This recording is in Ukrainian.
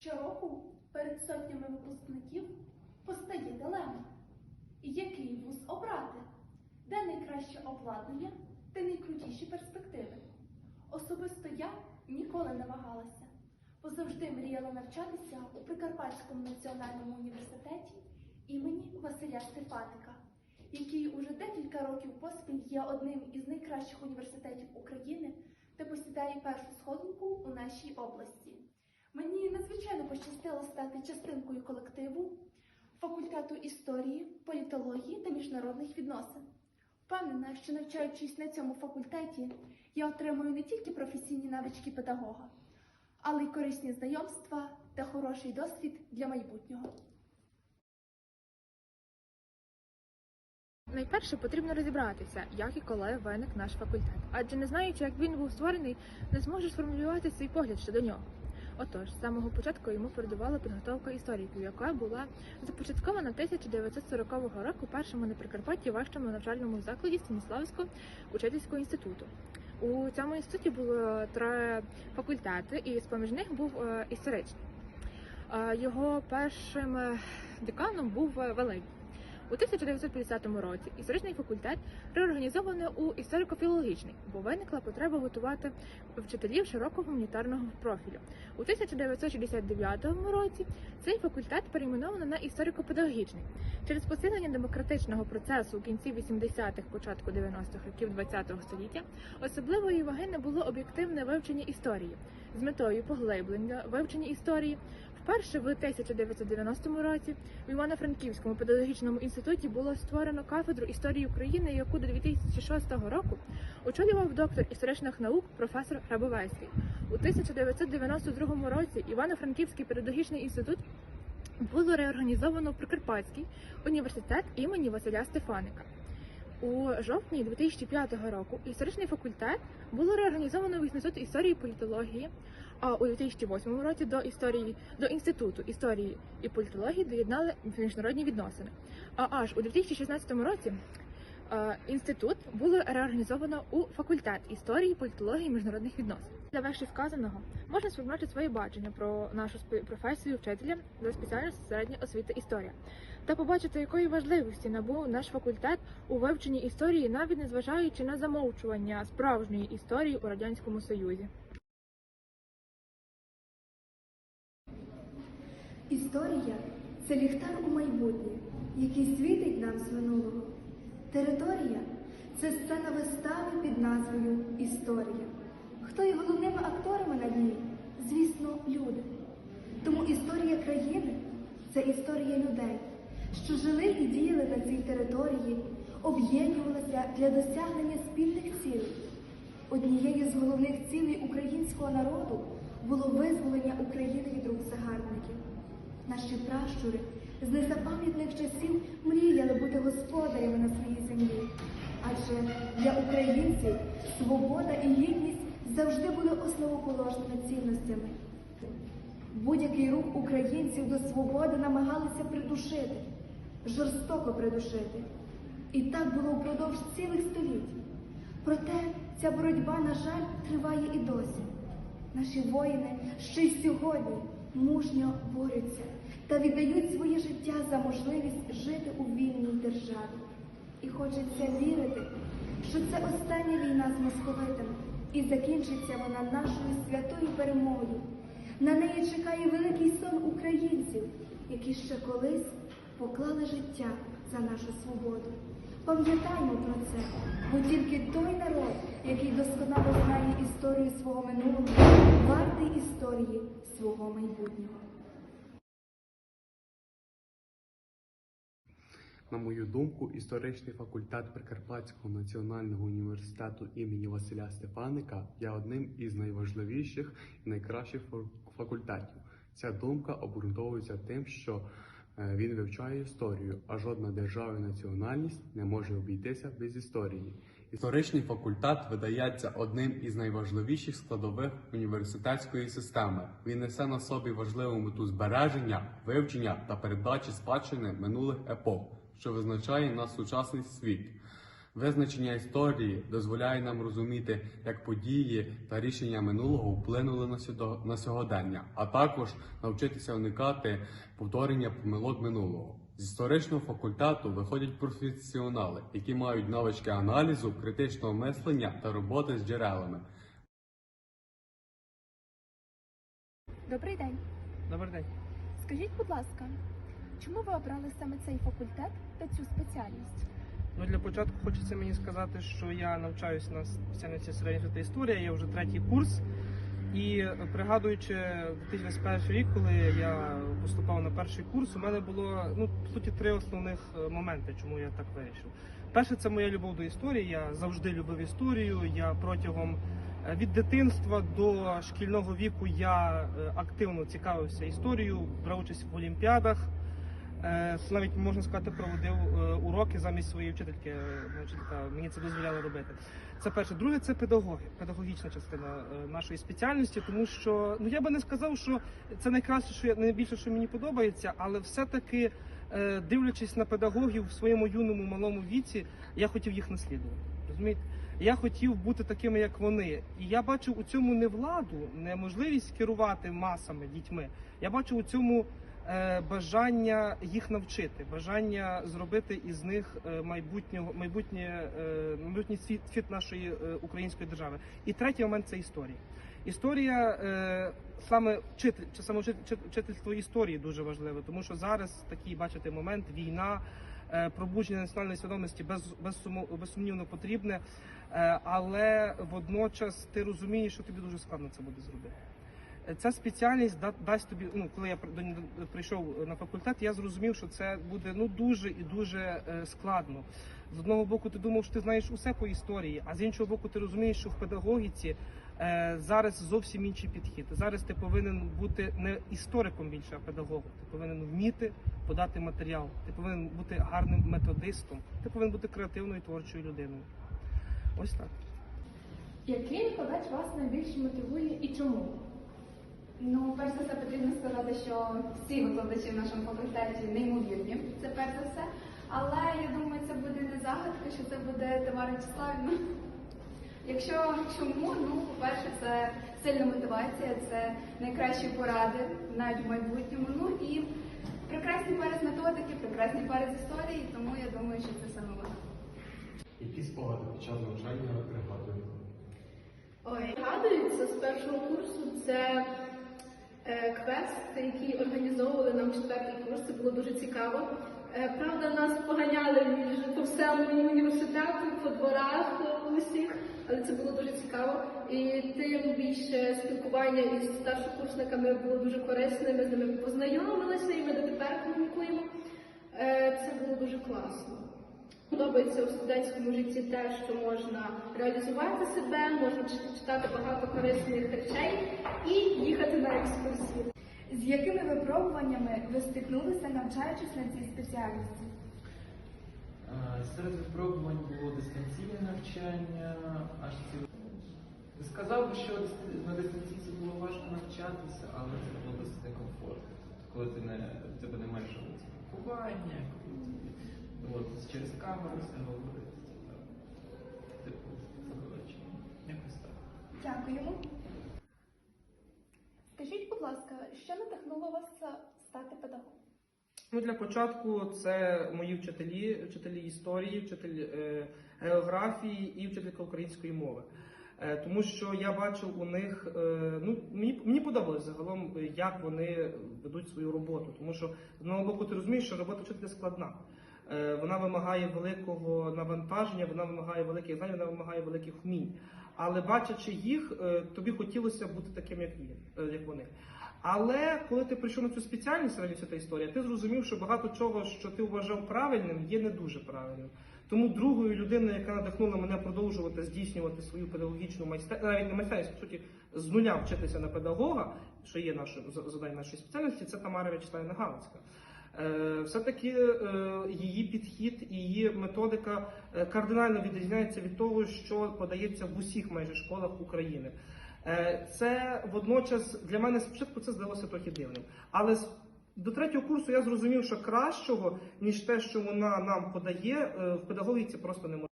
Щороку перед сотнями випускників постає дилема. Який вуз обрати? Де найкраще обладнання, де найкрутіші перспективи? Особисто я ніколи не вагалася, бо завжди мріяла навчатися у Прикарпатському національному університеті імені Василя Стефаника, який уже декілька років поспіль є одним із найкращих університетів України та посідає першу сходинку у нашій області. Мені надзвичайно пощастило стати частинкою колективу факультету історії, політології та міжнародних відносин. Впевнена, що навчаючись на цьому факультеті, я отримую не тільки професійні навички педагога, але й корисні знайомства та хороший досвід для майбутнього. Найперше потрібно розібратися, як і коли виник наш факультет. Адже не знаючи, як він був створений, не зможеш сформулювати свій погляд щодо нього. Отож, з самого початку йому передувала підготовка істориків, яка була започаткована 1940 року першому на Прикарпатті вищому навчальному закладі Станіславського учительського інституту. У цьому інституті було три факультети, і з поміж них був е, історичний. Е, Його першим е, деканом був Валерій. У 1950 році історичний факультет реорганізовано у історико-філологічний, бо виникла потреба готувати вчителів широкого гуманітарного профілю. У 1969 році цей факультет перейменовано на історико-педагогічний. Через посилення демократичного процесу у кінці 80-х, початку 90-х років ХХ століття особливої ваги не було об'єктивне вивчення історії з метою поглиблення вивчення історії. Вперше в 1990 році в Івано-Франківському педагогічному інституті було створено кафедру історії України, яку до 2006 року очолював доктор історичних наук професор Грабовецький. У 1992 році Івано-Франківський педагогічний інститут було реорганізовано в Прикарпатський університет імені Василя Стефаника. У жовтні 2005 року історичний факультет було реорганізовано в інститут історії і політології. А у 2008 році до історії до інституту історії і політології доєднали міжнародні відносини. А аж у 2016 році е, інститут було реорганізовано у факультет історії, політології і міжнародних відносин. Для вище сказаного можна сформувати своє бачення про нашу професію вчителя за спеціальністю середня освіта історія та побачити, якої важливості набув наш факультет у вивченні історії, навіть незважаючи на замовчування справжньої історії у радянському союзі. Історія це ліхтар у майбутнє, який світить нам з минулого. Територія це сцена вистави під назвою Історія. Хто є головними акторами на ній? Звісно, люди. Тому історія країни це історія людей, що жили і діяли на цій території, об'єднувалися для досягнення спільних цілей. Однією з головних цілей українського народу було визволення України від рук загарбників. Наші пращури з незапам'ятних часів мріяли бути господарями на своїй землі. Адже для українців свобода і гідність завжди були основоположними цінностями. Будь-який рух українців до свободи намагалися придушити, жорстоко придушити. І так було впродовж цілих століть. Проте ця боротьба, на жаль, триває і досі. Наші воїни ще й сьогодні мужньо борються та віддають своє життя за можливість жити у вільній державі. І хочеться вірити, що це остання війна з московитами, і закінчиться вона нашою святою перемогою. На неї чекає великий сон українців, які ще колись поклали життя за нашу свободу. Пам'ятаймо про це, бо тільки той народ, який досконало знає історію свого минулого, вартий історії свого майбутнього. На мою думку, історичний факультет Прикарпатського національного університету імені Василя Стефаника є одним із найважливіших і найкращих фа- факультетів. Ця думка обґрунтовується тим, що він вивчає історію, а жодна держава і національність не може обійтися без історії. Історичний факультет видається одним із найважливіших складових університетської системи. Він несе на собі важливу мету збереження, вивчення та передачі спадщини минулих епох, що визначає наш сучасний світ. Визначення історії дозволяє нам розуміти, як події та рішення минулого вплинули на сюдо- на сьогодення, а також навчитися уникати повторення помилок минулого. З історичного факультету виходять професіонали, які мають навички аналізу, критичного мислення та роботи з джерелами. Добрий день. Добрий день. Скажіть, будь ласка, чому ви обрали саме цей факультет та цю спеціальність? Ну для початку хочеться мені сказати, що я навчаюся на спеціальності середня історія, я вже третій курс. І пригадуючи 2021 рік, коли я поступав на перший курс, у мене було ну по суті три основних е, моменти, чому я так вирішив. Перше, це моя любов до історії. Я завжди любив історію. Я протягом е, від дитинства до шкільного віку я е, активно цікавився історією, брав участь в олімпіадах. Е, навіть можна сказати, проводив е, уроки замість своєї вчительки. Е, вчителька мені це дозволяла робити. Це перше. Друге, це педагоги, педагогічна частина е, нашої спеціальності, тому що ну я би не сказав, що це найкраще, що я найбільше, що мені подобається, але все-таки, е, дивлячись на педагогів в своєму юному малому віці, я хотів їх наслідувати. Розумієте? Я хотів бути такими, як вони. І я бачив у цьому не владу, не можливість керувати масами, дітьми. Я бачив у цьому е, бажання їх навчити, бажання зробити із них е, майбутнього, майбутнє, е, майбутній світ, світ нашої е, української держави. І третій момент це історія. Історія е, саме вчитель, саме вчитель- вчитель- вчительство історії дуже важливе, тому що зараз такий бачите момент війна. е, Пробудження національної свідомості без, безсуму- безсумнівно потрібне, е, але водночас ти розумієш, що тобі дуже складно це буде зробити. Ця спеціальність да- дасть тобі. Ну, коли я прийшов на факультет, я зрозумів, що це буде ну дуже і дуже е, складно. З одного боку, ти думав, що ти знаєш усе по історії, а з іншого боку, ти розумієш, що в педагогіці е, зараз зовсім інший підхід. Зараз ти повинен бути не істориком більше, а педагогом. Ти повинен вміти подати матеріал. Ти повинен бути гарним методистом. Ти повинен бути креативною творчою людиною. Ось так. Який викладач вас найбільше мотивує і чому? Ну, перш за все, потрібно сказати, що всі викладачі в нашому факультеті неймовірні, це перш за все. Але я думаю, це буде не загадка, що це буде Тамара Вячеславівна. Якщо чому, ну, по-перше, це сильна мотивація, це найкращі поради навіть в майбутньому. Ну і прекрасний перець методики, прекрасний перець історії, тому я думаю, що це саме вона. Які спогади під час навчання ви пригадуєте? Ой, згадується з першого курсу це квест, який організовували нам четвертий курс. Це було дуже цікаво. Е, правда, нас поганяли по всьому університету, по дворах е, усіх, але це було дуже цікаво. І тим більше спілкування із старшокурсниками було дуже корисне. Ми з ними познайомилися і ми дотепер комунікуємо. Е, це було дуже класно. Подобається у студентському житті те, що можна реалізувати себе, можна читати багато корисних речей і їхати на екскурсії. З якими випробуваннями ви стикнулися, навчаючись на цій спеціальності? Серед випробувань було дистанційне навчання, аж ці сказав би, що на дистанційці було важко навчатися, але це було досить некомфортно. Коли ти не в тебе немає живого спілкування, доводиться через камеру все говорити. Типу, коротше, якось так. Дякуємо. Скажіть, будь ласка, що надихнуло вас стати педагогом? Ну, для початку це мої вчителі, вчителі історії, вчитель е, географії і вчителька української мови. Е, тому що я бачив у них, е, ну мені, мені подобалось загалом, е, як вони ведуть свою роботу. Тому що з одного боку ти розумієш, що робота вчителя складна. Е, вона вимагає великого навантаження, вона вимагає великих знань, вона вимагає великих вмінь. Але бачачи їх, е, тобі хотілося бути таким, як він, е, як вони. Але коли ти прийшов на цю спеціальність радіося та історія, ти зрозумів, що багато чого, що ти вважав правильним, є не дуже правильним. Тому другою людиною, яка надихнула мене продовжувати здійснювати свою педагогічну майстерність, навіть не майстерність, по суті, з нуля вчитися на педагога, що є нашим завданням нашої спеціальності, це Тамара Вячеславівна Галицька. Е, Все-таки е, її підхід і її методика е, кардинально відрізняється від того, що подається в усіх майже школах України. Це водночас для мене спочатку це здалося трохи дивним. Але до третього курсу я зрозумів, що кращого, ніж те, що вона нам подає, в педагогіці просто немає.